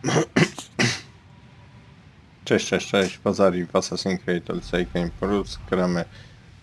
Cześć, cześć, cześć. Bazari w Assassin's Creed Odyssey Game Plus. Gramy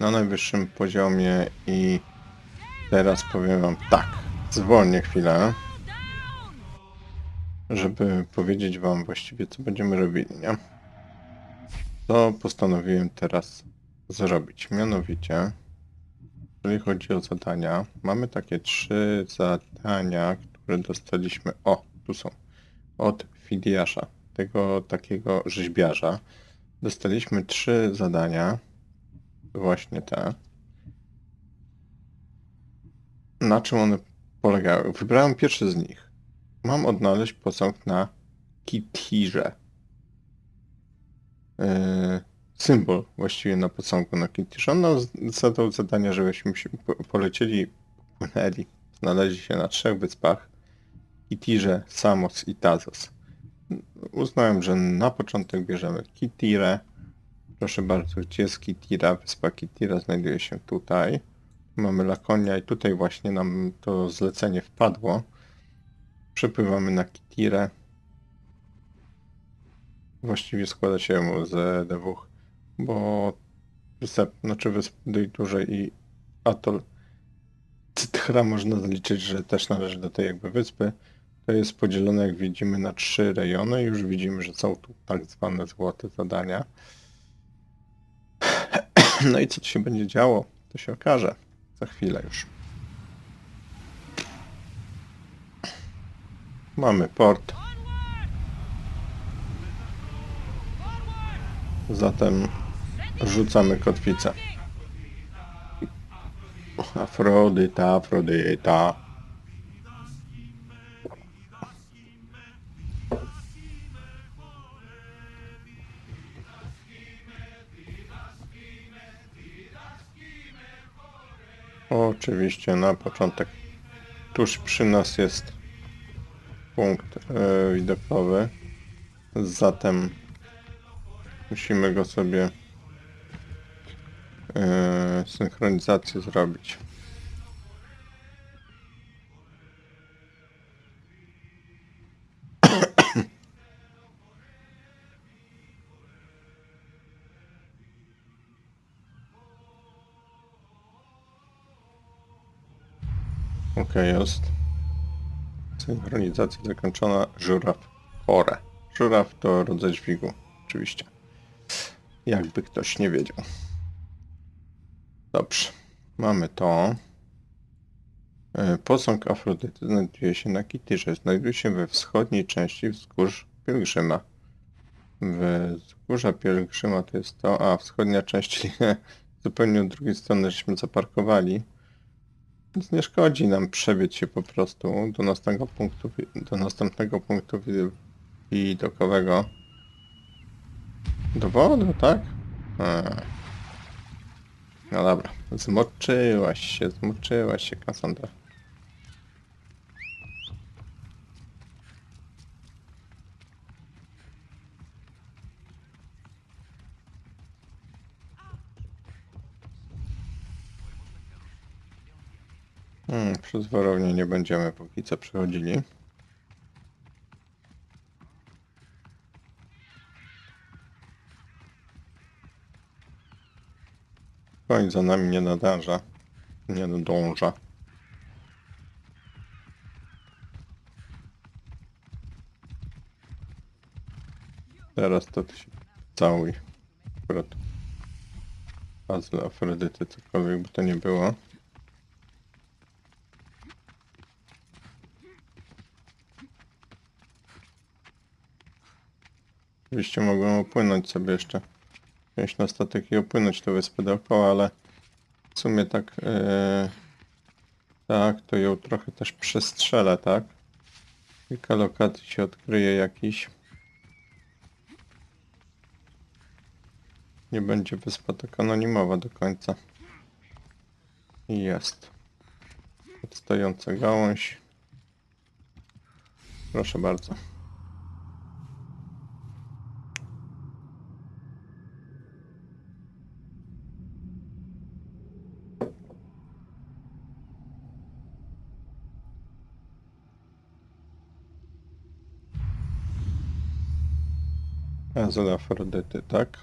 na najwyższym poziomie i teraz powiem wam tak. Zwolnię chwilę, żeby powiedzieć wam właściwie co będziemy robili, nie? Co postanowiłem teraz zrobić. Mianowicie, jeżeli chodzi o zadania, mamy takie trzy zadania, które dostaliśmy. O, tu są. Od Fidiasza, tego takiego rzeźbiarza. Dostaliśmy trzy zadania. Właśnie te. Na czym one polegały? Wybrałem pierwszy z nich. Mam odnaleźć posąg na Kitirze. Yy, symbol właściwie na posągu na Kitirze. On nam z- zadał zadania, żebyśmy się po- polecieli, popłynęli, znaleźli się na trzech wyspach. Kitirze, Samos i Tazos. Uznałem, że na początek bierzemy Kitirę. Proszę bardzo, gdzie jest Kitira? Wyspa Kitira znajduje się tutaj. Mamy Lakonia i tutaj właśnie nam to zlecenie wpadło. Przepływamy na Kitirę. Właściwie składa się z dwóch, bo wysep, znaczy wysp dużej i atol Cythra można zaliczyć, że też należy do tej jakby wyspy. To jest podzielone, jak widzimy, na trzy rejony. Już widzimy, że są tu tak zwane złote zadania. No i co tu się będzie działo, to się okaże za chwilę już. Mamy port. Zatem rzucamy kotwicę. Afrodyta, Afrodyta. Oczywiście na początek tuż przy nas jest punkt e, widokowy. Zatem musimy go sobie e, synchronizację zrobić. Jest. Synchronizacja zakończona. Żuraw chore. Żuraw to rodzaj dźwigu, oczywiście. Jakby ktoś nie wiedział. Dobrze. Mamy to. E, Posąg Afrodyty znajduje się na Kityrze. Znajduje się we wschodniej części wzgórz Pielgrzyma. Wzgórza Pielgrzyma to jest to, a wschodnia część zupełnie od drugiej strony żeśmy zaparkowali. Więc nie szkodzi nam przebiec się po prostu do następnego punktu, do następnego punktu wi- widokowego. Do wody, tak? A. No dobra, zmoczyłaś się, zmoczyłaś się, Cassandra. Przez warownię nie będziemy póki co przechodzili. Koń za nami nie nadąża. Nie nadąża. Teraz to ty się całuj. Akurat. Puzzle Afrodyty, cokolwiek by to nie było. Oczywiście mogłem opłynąć sobie jeszcze. Wziąć na statek i opłynąć tę wyspę dookoła, ale w sumie tak... Yy, tak, to ją trochę też przestrzelę, tak? Kilka lokacji się odkryje jakiś. Nie będzie wyspa tak anonimowa do końca. I jest. Odstająca gałąź. Proszę bardzo. Azul Afrodyty, tak?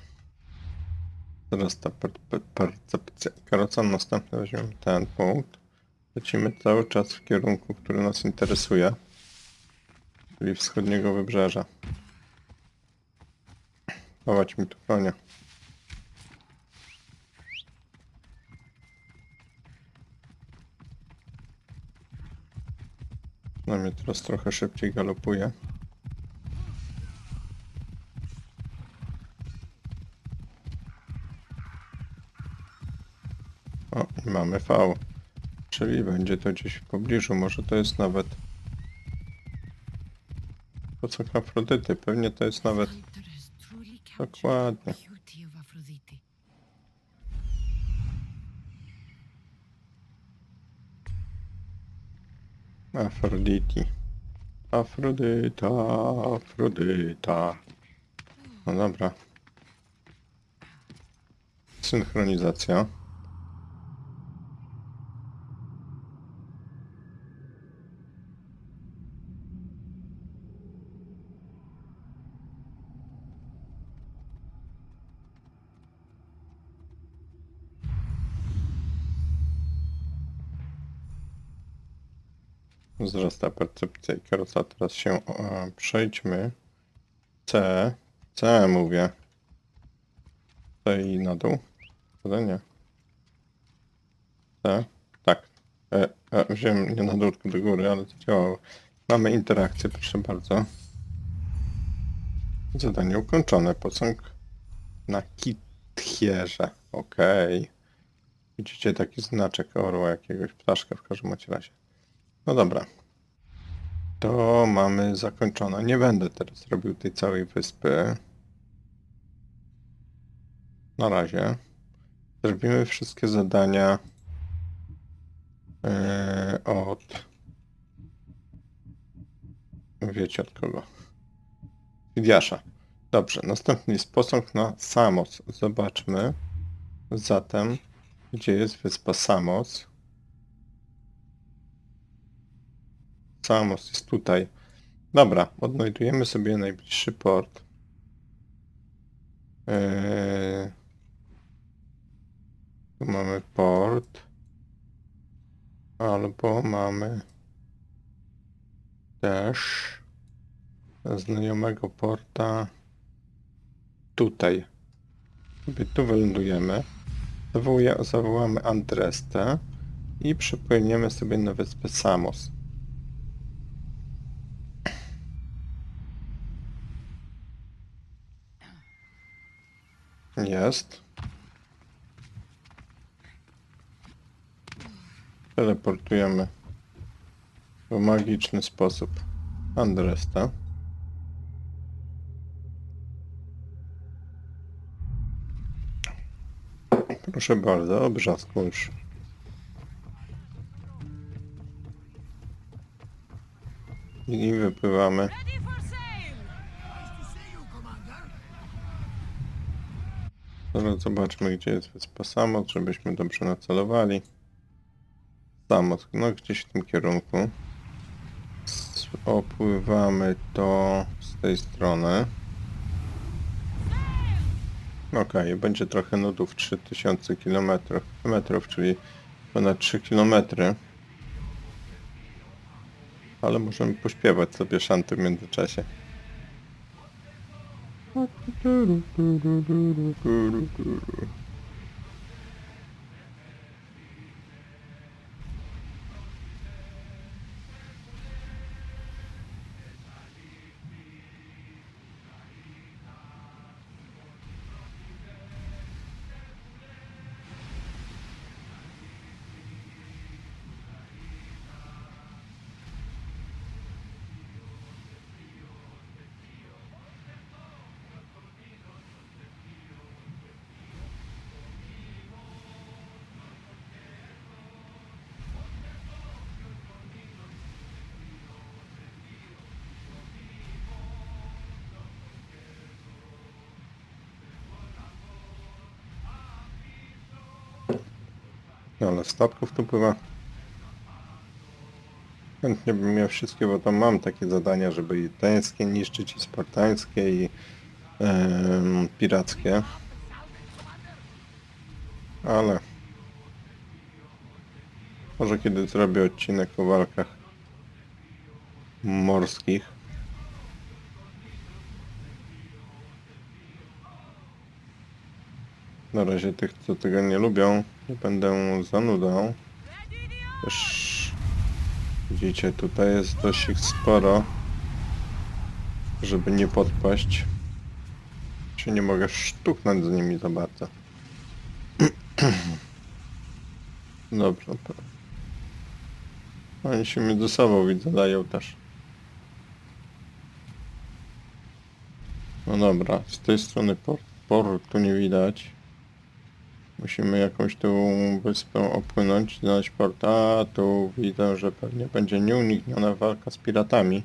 Teraz ta per, per, percepcja. Karoca następny weźmiemy ten punkt. Lecimy cały czas w kierunku, który nas interesuje. Czyli wschodniego wybrzeża. Dawać mi tu konia. Na mnie teraz trochę szybciej galopuje. Mamy V. Czyli będzie to gdzieś w pobliżu. Może to jest nawet... Posąg Afrodyty. Pewnie to jest nawet... Dokładnie. Afroditi. Afrodyta, Afrodyta. No dobra. Synchronizacja. Wzrasta percepcja i kieroca. Teraz się e, przejdźmy. C. C mówię. C i na dół. Nie. C. Tak. E, e, wziąłem nie na dół, tylko do góry, ale to działało. Mamy interakcję, proszę bardzo. Zadanie ukończone. Posąg na kitchierze. Okej. Widzicie taki znaczek orła, jakiegoś ptaszka w każdym razie. No dobra. To mamy zakończone. Nie będę teraz robił tej całej wyspy. Na razie. Zrobimy wszystkie zadania e, od... Wiecie od kogo? Fidiasza. Dobrze, następny jest posąg na Samos. Zobaczmy zatem, gdzie jest wyspa Samos. Samos jest tutaj. Dobra, odnajdujemy sobie najbliższy port. Eee, tu mamy port. Albo mamy też znajomego porta tutaj. Sobie tu wylądujemy. Zawołamy Andrestę i przypłyniemy sobie na wyspę Samos. Jest. Teleportujemy w magiczny sposób Andresta. Proszę bardzo, obrzasku już. I wypływamy. Teraz zobaczmy, gdzie jest wyspa Samot, żebyśmy dobrze nacelowali. Samot, no gdzieś w tym kierunku. Opływamy to z tej strony. Okej, będzie trochę nudów 3000 km, metrów, czyli ponad 3 km. Ale możemy pośpiewać sobie szanty w międzyczasie. Oh, No, ale statków tu pływa. Chętnie bym miał wszystkie, bo tam mam takie zadania, żeby i teńskie niszczyć, i spartańskie, i em, pirackie. Ale może kiedy zrobię odcinek o walkach morskich. Na razie tych, co tego nie lubią, nie będę zanudą. Też widzicie, tutaj jest dość ich sporo, żeby nie podpaść. Się nie mogę sztuknąć z nimi za bardzo. Dobra. to- Oni się między sobą widzę dają też. No dobra, z tej strony por portu nie widać. Musimy jakąś tą wyspę opłynąć, znaleźć port. A tu widzę, że pewnie będzie nieunikniona walka z piratami.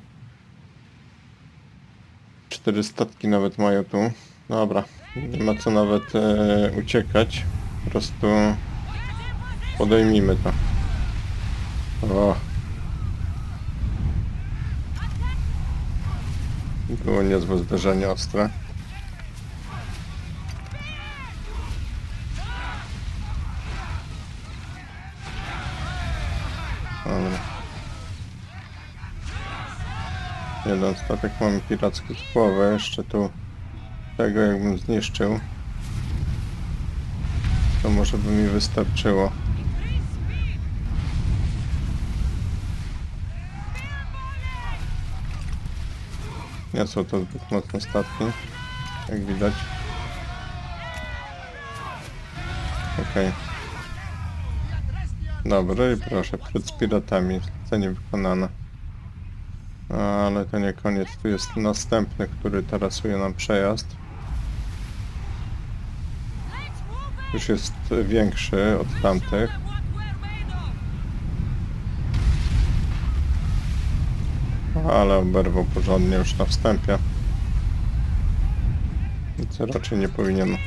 Cztery statki nawet mają tu. Dobra, nie ma co nawet e, uciekać. Po prostu podejmijmy to. O. Było niezłe zderzenie ostre. Jeden statek mamy piracki z połowę, jeszcze tu tego jakbym zniszczył to może by mi wystarczyło. Nie są to zbyt mocne statki, jak widać. Okej. Dobra i proszę, przed piratami, zlecenie wykonane. Ale to nie koniec, tu jest następny, który tarasuje nam przejazd. Już jest większy od tamtych. Ale oberwał porządnie już na wstępie. Co raczej nie powinien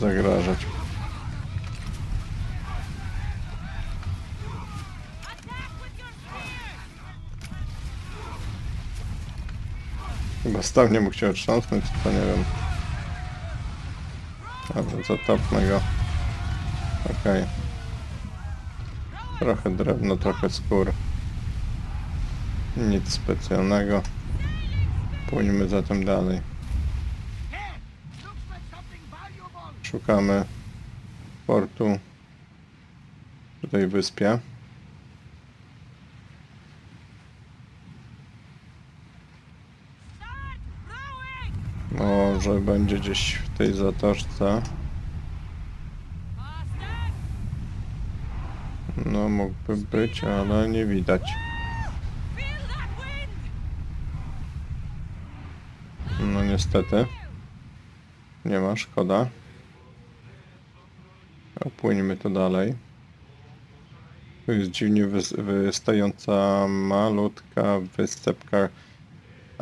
zagrażać. Chyba stawnie mu chciał trząsnąć, to nie wiem. Dobra, zatopmy go. Okej. Trochę drewno, trochę skór. Nic specjalnego. Pójdźmy zatem dalej. Szukamy portu przy tej wyspie. Może będzie gdzieś w tej zatoczce. No mógłby być, ale nie widać. No niestety. Nie ma, szkoda. Opłyńmy to dalej. Tu jest dziwnie wys- wystająca malutka wysepka.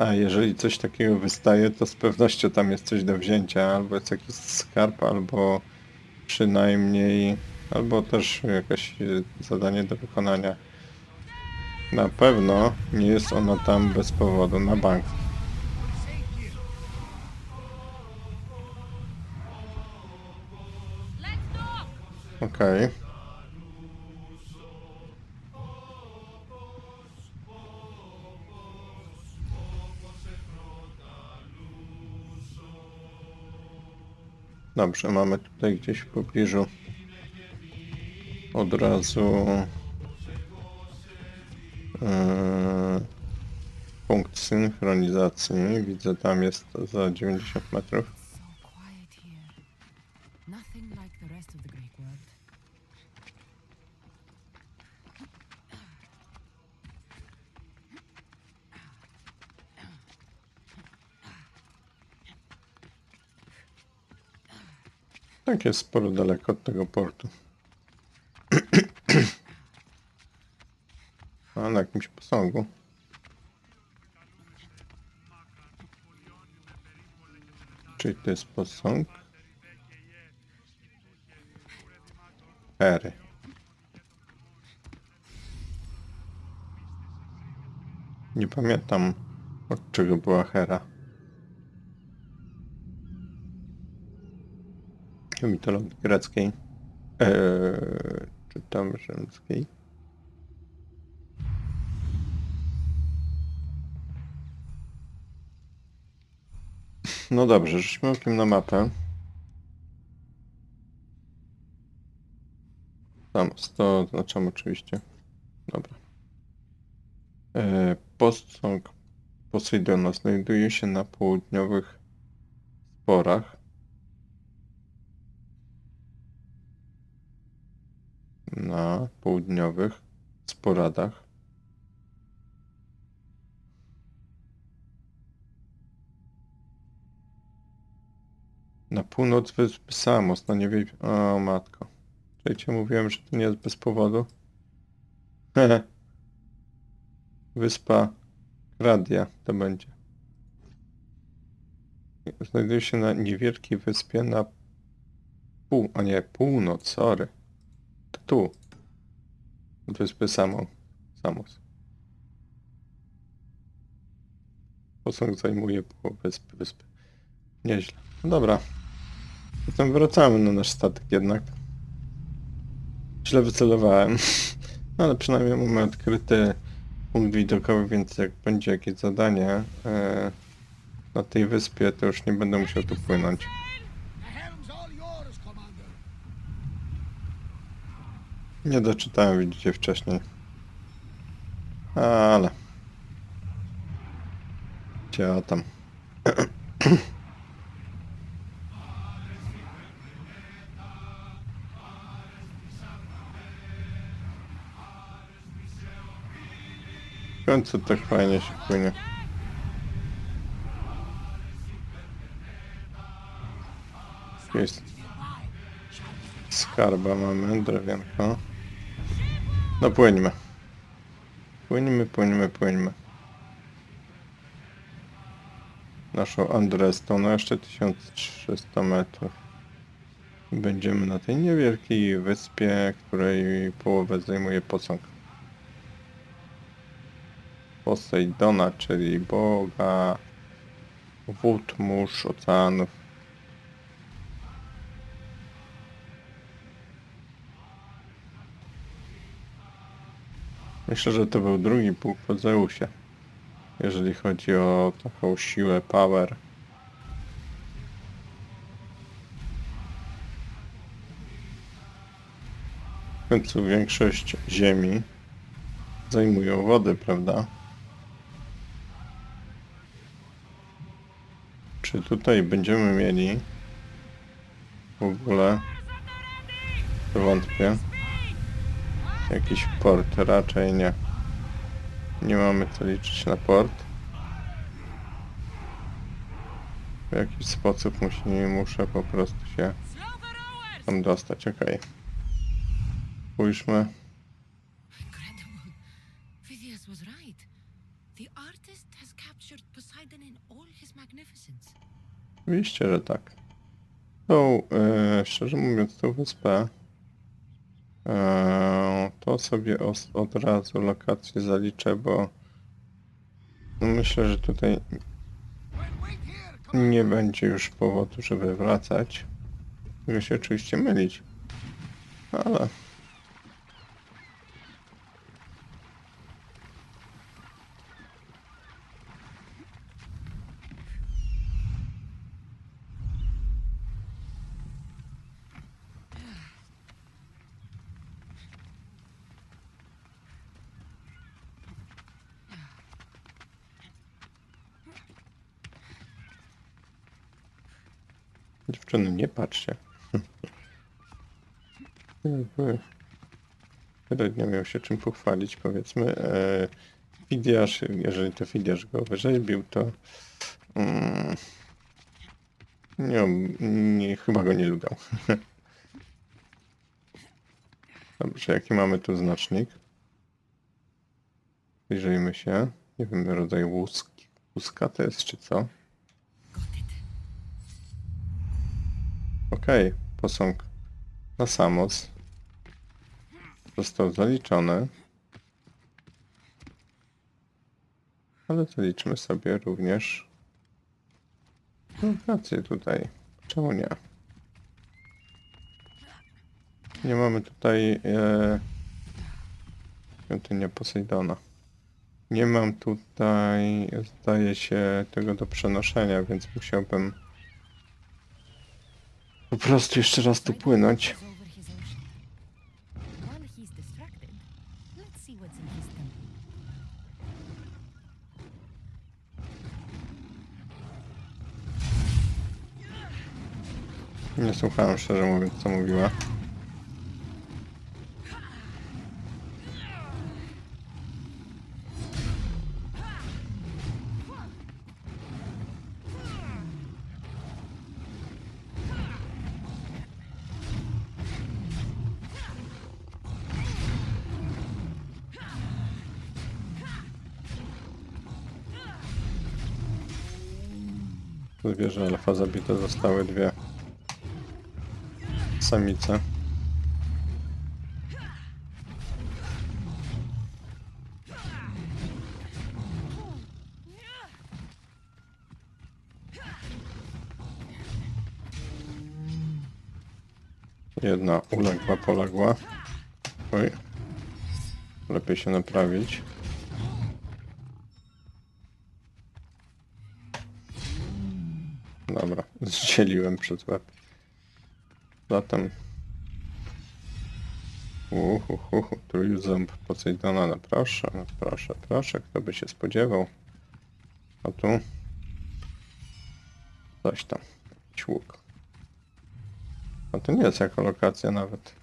A jeżeli coś takiego wystaje, to z pewnością tam jest coś do wzięcia, albo jest jakiś skarb, albo przynajmniej, albo też jakieś e, zadanie do wykonania. Na pewno nie jest ona tam bez powodu, na bank. Okej. Dobrze, mamy tutaj gdzieś w pobliżu od razu e, punkt synchronizacji. Widzę tam jest za 90 metrów. Tak jest sporo daleko od tego portu. A na jakimś posągu. Czyli to jest posąg? Ery. Nie pamiętam od czego była Hera. Mitologii greckiej, eee, czy tam rzymskiej. No dobrze, rzućmy okiem na mapę. Tam, to oznaczam oczywiście. Dobra. E, posąg Posejdona znajduje się na południowych sporach. Na południowych sporadach. Na północ wyspy Samos, na niewie... O matko. Czekajcie, mówiłem, że to nie jest bez powodu. Wyspa Radia to będzie. Znajduje się na niewielkiej wyspie na pół... A nie, północ, sorry. To tu. Wyspy Samo. Samos. Posąg zajmuje połowę wyspy, wyspy. Nieźle. No dobra. Potem wracamy na nasz statek jednak. Źle wycelowałem. No, ale przynajmniej mamy odkryty punkt widokowy, więc jak będzie jakieś zadanie e, na tej wyspie, to już nie będę musiał tu płynąć. Nie doczytałem, widzicie, wcześniej. Ale... Gdzie tam? W końcu tak fajnie się płynie. Jest skarba mamy, drewienko. No płyńmy. Płyńmy, płyńmy, płyńmy. Naszą Andrestą na jeszcze 1300 metrów. Będziemy na tej niewielkiej wyspie, której połowę zajmuje posąg. Posejdona, czyli Boga wód, mórz, oceanów. Myślę, że to był drugi pułk po Zeusie. Jeżeli chodzi o taką siłę, power. W końcu większość ziemi zajmują wody, prawda? Czy tutaj będziemy mieli w ogóle wątpię jakiś port? Raczej nie. Nie mamy co liczyć na port. W jakiś sposób musi, muszę po prostu się tam dostać, okej. Spójrzmy. His magnificence. Oczywiście, że tak. Tą, e, szczerze mówiąc, tą wyspę to sobie od razu lokację zaliczę, bo myślę, że tutaj nie będzie już powodu, żeby wracać. Mogę się oczywiście mylić, ale Dziewczyny, nie patrzcie. Jakby Średnio miał się czym pochwalić, powiedzmy. E, Fidiasz, jeżeli to Fidiasz go wyrzeźbił, to mm, nie, nie, chyba go nie lugał. Dobrze, jaki mamy tu znacznik? Przyjrzyjmy się. Nie wiem, rodzaj łuski. Łuska to jest, czy co? Okej, posąg na Samos został zaliczony. Ale zaliczmy sobie również lokację tutaj. Czemu nie? Nie mamy tutaj e, świątynia Posejdona. Nie mam tutaj, zdaje się, tego do przenoszenia, więc musiałbym po prostu jeszcze raz tu płynąć. Nie słuchałem szczerze mówiąc co mówiła. Alfa zabite zostały dwie samice. Jedna uległa, poległa. Oj. Lepiej się naprawić. Dobra, zdzieliłem przez łeb. Zatem... Uhuhu, trójząb Posejdona, no proszę, no proszę, proszę, kto by się spodziewał. A tu... Coś tam, łuk. A to nie jest jako lokacja nawet.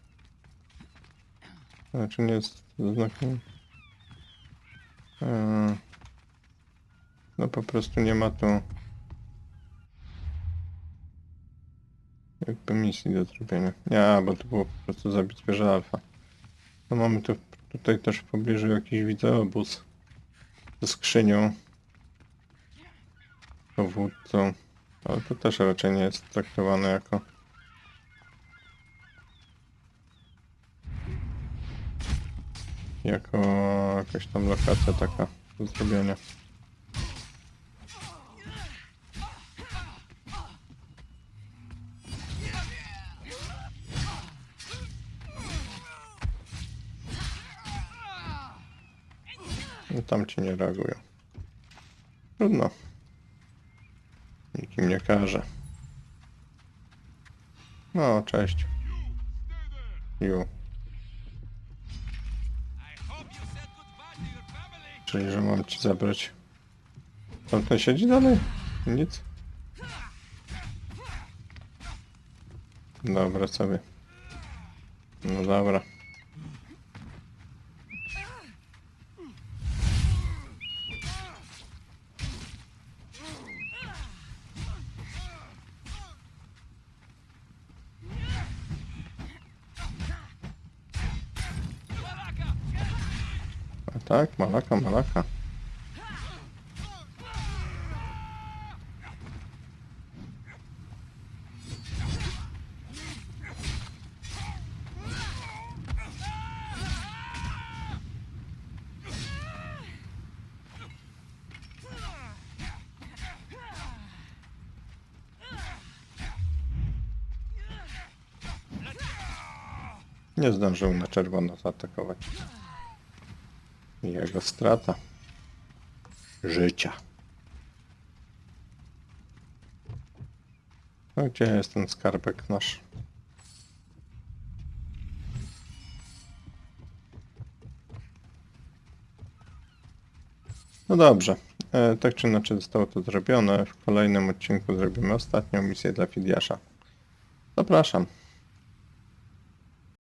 Znaczy nie jest znakiem... Eee, No po prostu nie ma tu... Jakby misji do zrobienia. Nie, bo to było po prostu zabić zwierzę alfa. No mamy tu, tutaj też w pobliżu jakiś wideobus ze skrzynią dowódcą, ale to też raczej nie jest traktowane jako jako jakaś tam lokacja taka do zrobienia. No tam ci nie reagują. Trudno. Nikim nie każe. No, cześć. Ju. Czyli, że mam ci zabrać. Tamten siedzi dalej? Nic? Dobra sobie. No dobra. Tak, malaka, malaka. Nie zdążył na czerwono zaatakować. Jego strata życia. No gdzie jest ten skarbek nasz? No dobrze. E, tak czy inaczej zostało to zrobione. W kolejnym odcinku zrobimy ostatnią misję dla Fidiasza. Zapraszam.